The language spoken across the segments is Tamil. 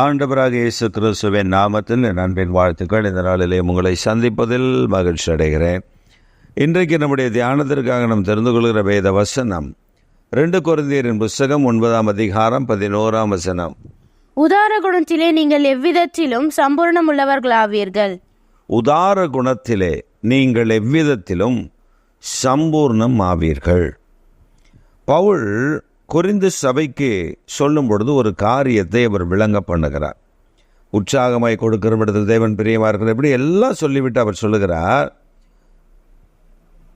ஆண்டவராக இயேசு கிறிஸ்துவின் நாமத்தில் என் அன்பின் வாழ்த்துக்கள். இந்த நாளிலே உங்களை சந்திப்பதில் மகிழ்ச்சி அடைகிறேன். இன்றைக்கு நம்முடைய தியானத்திற்காக நாம் தெரிந்து கொள்கிற வேத வசனம் ரெண்டு குருந்தியரின் புஸ்தகம் ஒன்பதாம் அதிகாரம் பதினோராம் வசனம். உதார குணத்திலே நீங்கள் எவ்விதத்திலும் சம்பூர்ணம் உள்ளவர்களாவீர்கள் உதார குணத்திலே நீங்கள் எவ்விதத்திலும் சம்பூர்ணம் ஆவீர்கள் பவுல் குறிந்து சபைக்கு சொல்லும் பொழுது ஒரு காரியத்தை அவர் விளங்க பண்ணுகிறார். உற்சாகமாய் கொடுக்கிற இடத்தில் தேவன் பிரியமாக இருக்கிற இப்படி எல்லாம் சொல்லிவிட்டு அவர் சொல்லுகிறார்.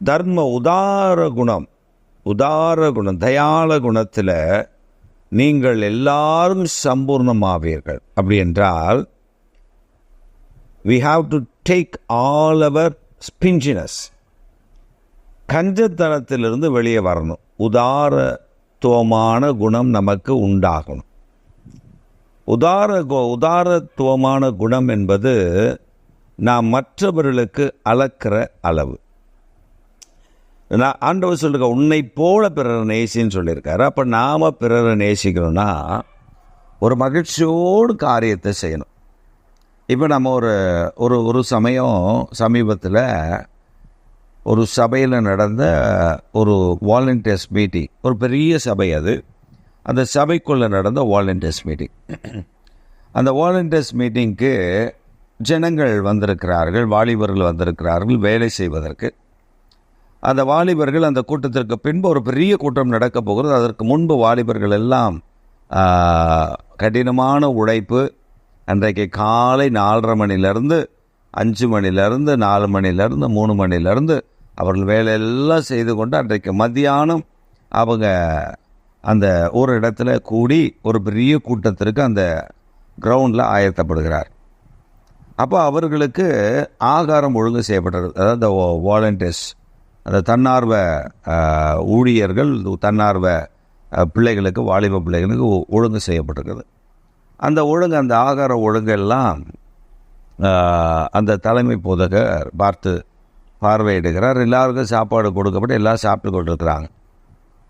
தர்ம உதார குணம் உதார குணம் தயால குணத்தில் நீங்கள் எல்லாரும் சம்பூர்ணமாவீர்கள். அப்படி என்றால் we have to take all our stinginess கஞ்சத்தனத்திலிருந்து வெளியே வரணும். உதார உதாரத்துவமான குணம் நமக்கு உண்டாகணும். உதார உதாரத்துவமான குணம் என்பது நாம் மற்றவர்களுக்கு அளக்கிற அளவு. நான் ஆண்டவர் சொல்லுங்க உன்னை போல பிறரை நேசின்னு சொல்லியிருக்காரு. அப்போ நாம் பிறரை நேசிக்கணும்னா ஒரு மகிழ்ச்சியோடு காரியத்தை செய்யணும். இப்போ நம்ம ஒரு ஒரு ஒரு சமயம் சமீபத்தில் ஒரு சபையில் நடந்த ஒரு வாலண்டியர்ஸ் மீட்டிங். ஒரு பெரிய சபை அது. அந்த சபைக்குள்ளே நடந்த வாலண்டியர்ஸ் மீட்டிங். அந்த வாலண்டியர்ஸ் மீட்டிங்க்கு ஜனங்கள் வந்திருக்கிறார்கள் வாலிபர்கள் வந்திருக்கிறார்கள் வேலை செய்வதற்கு. அந்த வாலிபர்கள் அந்த கூட்டத்திற்கு பின்பு ஒரு பெரிய கூட்டம் நடக்க போகிறது. அதற்கு முன்பு வாலிபர்கள் எல்லாம் கடினமான உழைப்பு. அன்றைக்கு காலை நாலரை மணிலேருந்து அஞ்சு மணிலேருந்து நாலு மணிலேருந்து மூணு மணிலேருந்து அவர்கள் வேலையெல்லாம் செய்து கொண்டு அன்றைக்கு மத்தியானம் அவங்க அந்த ஒரு இடத்துல கூடி ஒரு பெரிய கூட்டத்திற்கு அந்த கிரவுண்டில் ஆயத்தப்படுகிறார். அப்போ அவர்களுக்கு ஆகாரம் ஒழுங்கு செய்யப்பட்டது. அதாவது வாலண்டியர்ஸ் அந்த தன்னார்வ ஊழியர்கள் தன்னார்வ பிள்ளைகளுக்கு வாலிப பிள்ளைகளுக்கு ஒழுங்கு செய்யப்பட்டிருக்குது. அந்த ஒழுங்கு அந்த ஆகார ஒழுங்கெல்லாம் அந்த தலைமை போதகர் பார்த்து பார்வையிடுகிறார். எல்லாருக்கும் சாப்பாடு கொடுக்கப்பட்டு எல்லாம் சாப்பிட்டு கொண்டிருக்கிறாங்க.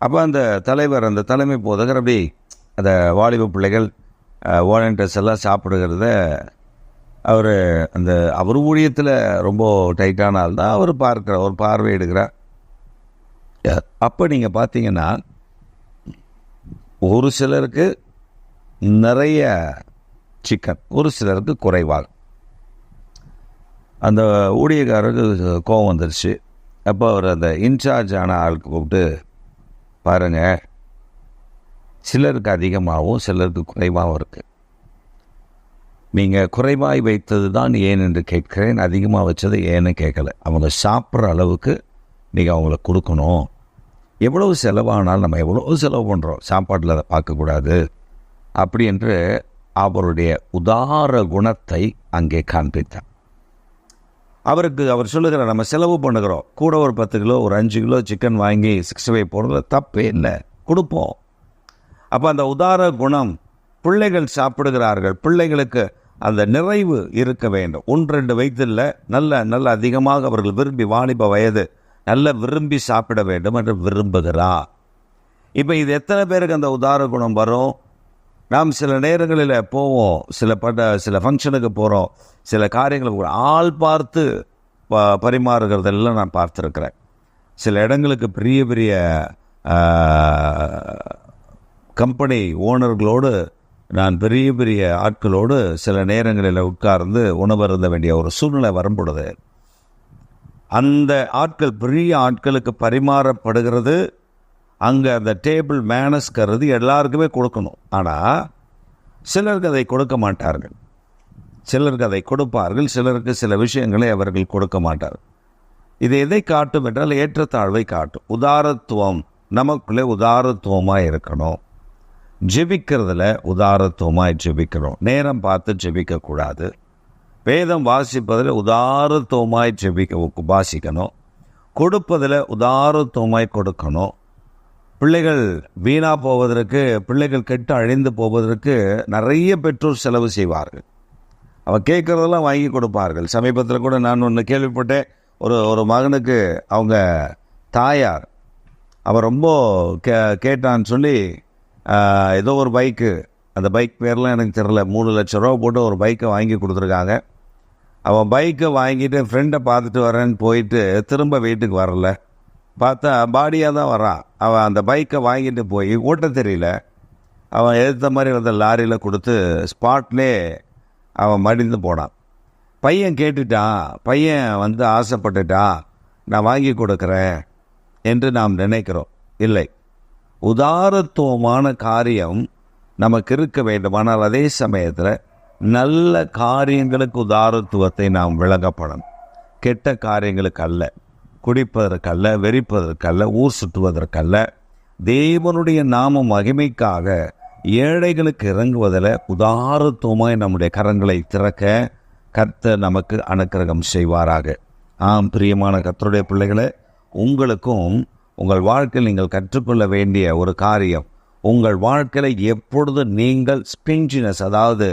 அப்போ அந்த தலைவர் அந்த தலைமை போதகர் அப்படி அந்த வாலிப பிள்ளைகள் வாலண்டியர்ஸ் எல்லாம் சாப்பிடுகிறத அவர் அந்த அவர் ஊழியத்தில் ரொம்ப டைட்டான ஆள் தான். அவர் பார்க்குறார் ஒரு பார்வையிடுகிறார். அப்போ நீங்கள் பார்த்தீங்கன்னா ஒரு சிலருக்கு நிறைய சிக்கன் ஒரு சிலருக்கு குறைவாக. அந்த ஊழியக்காரருக்கு கோவம் வந்துருச்சு. அப்போ அவர் அந்த இன்சார்ஜ் ஆன ஆளுக்கு கூப்பிட்டு பாருங்க சிலருக்கு அதிகமாகவும் சிலருக்கு குறைவாகவும் இருக்குது நீங்கள் குறைவாய் வைத்தது தான் ஏன் என்று கேட்கிறேன் அதிகமாக வச்சது ஏன்னு கேட்கல. அவங்க சாப்பிட்ற அளவுக்கு நீங்கள் அவங்கள கொடுக்கணும். எவ்வளவு செலவானாலும் நம்ம எவ்வளோ செலவு பண்ணுறோம் சாப்பாட்டில் அதை பார்க்கக்கூடாது. அப்படி என்று அவருடைய உதார குணத்தை அங்கே காண்பித்தார். அவருக்கு அவர் சொல்லுகிறார் நம்ம செலவு பண்ணுகிறோம். கூட ஒரு பத்து கிலோ ஒரு அஞ்சு கிலோ சிக்கன் வாங்கி சிக்ஸ்டி ஃபைவ் போடுறது தப்பே இல்லை. கொடுப்போம். அப்போ அந்த உதார குணம் பிள்ளைகள் சாப்பிடுகிறார்கள். பிள்ளைகளுக்கு அந்த நிறைவு இருக்க வேண்டும். ஒன்று ரெண்டு வயதில் நல்ல நல்ல அதிகமாக அவர்கள் விரும்பி வாலிப வயது நல்ல விரும்பி சாப்பிட வேண்டும் என்று விரும்புகிறார். இப்போ இது எத்தனை பேருக்கு அந்த உதார குணம் வரும்? நாம் சில நேரங்களில் போவோம் சில பட சில ஃபங்க்ஷனுக்கு போகிறோம் சில காரியங்களுக்கு ஆள் பார்த்து ப பரிமாறுகிறதெல்லாம் நான் பார்த்துருக்குறேன். சில இடங்களுக்கு பெரிய பெரிய கம்பெனி ஓனர்களோடு நான் பெரிய பெரிய ஆட்களோடு சில நேரங்களில் உட்கார்ந்து உணவருந்த வேண்டிய ஒரு சூழ்நிலை வரும்பொழுது அந்த ஆட்கள் பெரிய ஆட்களுக்கு பரிமாறப்படுகிறது அங்கே அந்த டேபிள் மேனஸ் கருதி எல்லாருக்குமே கொடுக்கணும். ஆனால் சிலருக்கு அதை கொடுக்க மாட்டார்கள். சிலருக்கு அதை கொடுப்பார்கள் சிலருக்கு சில விஷயங்களை அவர்கள் கொடுக்க மாட்டார்கள். இது எதை காட்டும் என்றால் ஏற்றத்தாழ்வை காட்டும். உதாரத்துவம் நமக்குள்ளே உதாரத்துவமாக இருக்கணும். ஜெபிக்கிறதுல உதாரத்துவமாக ஜெபிக்கணும் நேரம் பார்த்து ஜெபிக்கக்கூடாது. வேதம் வாசிப்பதில் உதாரத்துவமாய் ஜெபிக்க வாசிக்கணும். கொடுப்பதில் உதாரத்துவமாய் கொடுக்கணும். பிள்ளைகள் வீணா போவதற்கு பிள்ளைகள் கெட்டு அழிந்து போவதற்கு நிறைய பெற்றோர் செலவு செய்வார்கள். அவன் கேட்குறதெல்லாம் வாங்கி கொடுப்பார்கள். சமீபத்தில் கூட நான் ஒன்று கேள்விப்பட்டேன். ஒரு ஒரு மகனுக்கு அவங்க தாயார் அவன் ரொம்ப கே கேட்டான்னு சொல்லி ஏதோ ஒரு பைக்கு அந்த பைக் பேர்லாம் எனக்கு தெரில மூணு லட்ச ரூபா போட்டு ஒரு பைக்கை வாங்கி கொடுத்துருக்காங்க. அவன் பைக்கை வாங்கிட்டு ஃப்ரெண்டை பார்த்துட்டு வரேன்னு போயிட்டு திரும்ப வீட்டுக்கு வரல. பார்த்தா பாடியாக தான் வரான் அவன் அந்த பைக்கை வாங்கிட்டு போய் ஓட்ட தெரியல அவன் எதிர்த்த மாதிரி வந்த லாரியில் கொடுத்து ஸ்பாட்லே அவன் மடிந்து போனான். பையன் கேட்டுட்டான். பையன் வந்து ஆசைப்பட்டுட்டான். நான் வாங்கி கொடுக்குறேன் என்று நாம் நினைக்கிறோம். இல்லை. உதாரத்துவமான காரியம் நமக்கு இருக்க வேண்டுமானால் அதே சமயத்தில் நல்ல காரியங்களுக்கு உதாரத்துவத்தை நாம் விளங்கப்படணும். கெட்ட காரியங்களுக்கு அல்ல. குடிப்பதற்கல்ல வெறிப்பதற்கல்ல ஊர் சுற்றுவதற்கல்ல தேவனுடைய நாம மகிமைக்காக ஏழைகளுக்கு இறங்குவதில் உதாரத்துவமாய் நம்முடைய கரங்களை திறக்க கர்த்த நமக்கு அனுக்கிரகம் செய்வாராக. ஆம் பிரியமான கர்த்தருடைய பிள்ளைகளை உங்களுக்கும் உங்கள் வாழ்க்கையில் நீங்கள் கற்றுக்கொள்ள வேண்டிய ஒரு காரியம் உங்கள் வாழ்க்கையில் எப்பொழுது நீங்கள் ஸ்பிஞ்சினஸ் அதாவது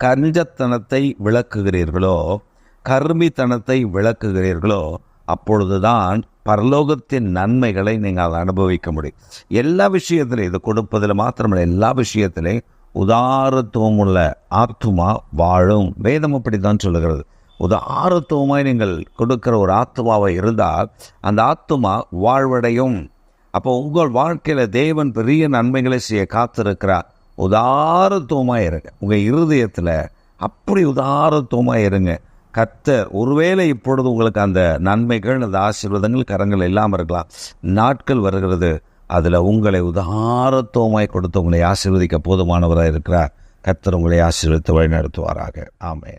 கஞ்சத்தனத்தை விளக்குகிறீர்களோ கர்மித்தனத்தை விளக்குகிறீர்களோ அப்பொழுதுதான் பரலோகத்தின் நன்மைகளை நீங்கள் அனுபவிக்க முடியும். எல்லா விஷயத்திலையும் இது கொடுப்பதில் மாத்திரமல்ல. எல்லா விஷயத்திலையும் உதாரத்துவம் உள்ள ஆத்துமா வாழும். வேதம் அப்படி தான் சொல்லுகிறது. உதாரத்துவமாய் நீங்கள் கொடுக்கிற ஒரு ஆத்துமாவை இருந்தால் அந்த ஆத்துமா வாழ்வடையும். அப்போ உங்கள் வாழ்க்கையில் தேவன் பெரிய நன்மைகளை செய்ய காத்திருக்கிறார். உதாரத்துவமாக இருங்க. உங்கள் இருதயத்தில் அப்படி உதாரத்துவமாக இருங்க. கத்தர் ஒருவேளை இப்பொழுது உங்களுக்கு அந்த நன்மைகள் அந்த ஆசீர்வாதங்கள் கரங்கள் இல்லாமல் இருக்கலாம். நாட்கள் வருகிறது. அதில் உங்களை உதாரத்துவமாய் கொடுத்து உங்களை ஆசீர்வதிக்க போதுமானவராக இருக்கிறார். கத்தர் உங்களை ஆசீர்வதித்து வழிநடத்துவாராக. ஆமே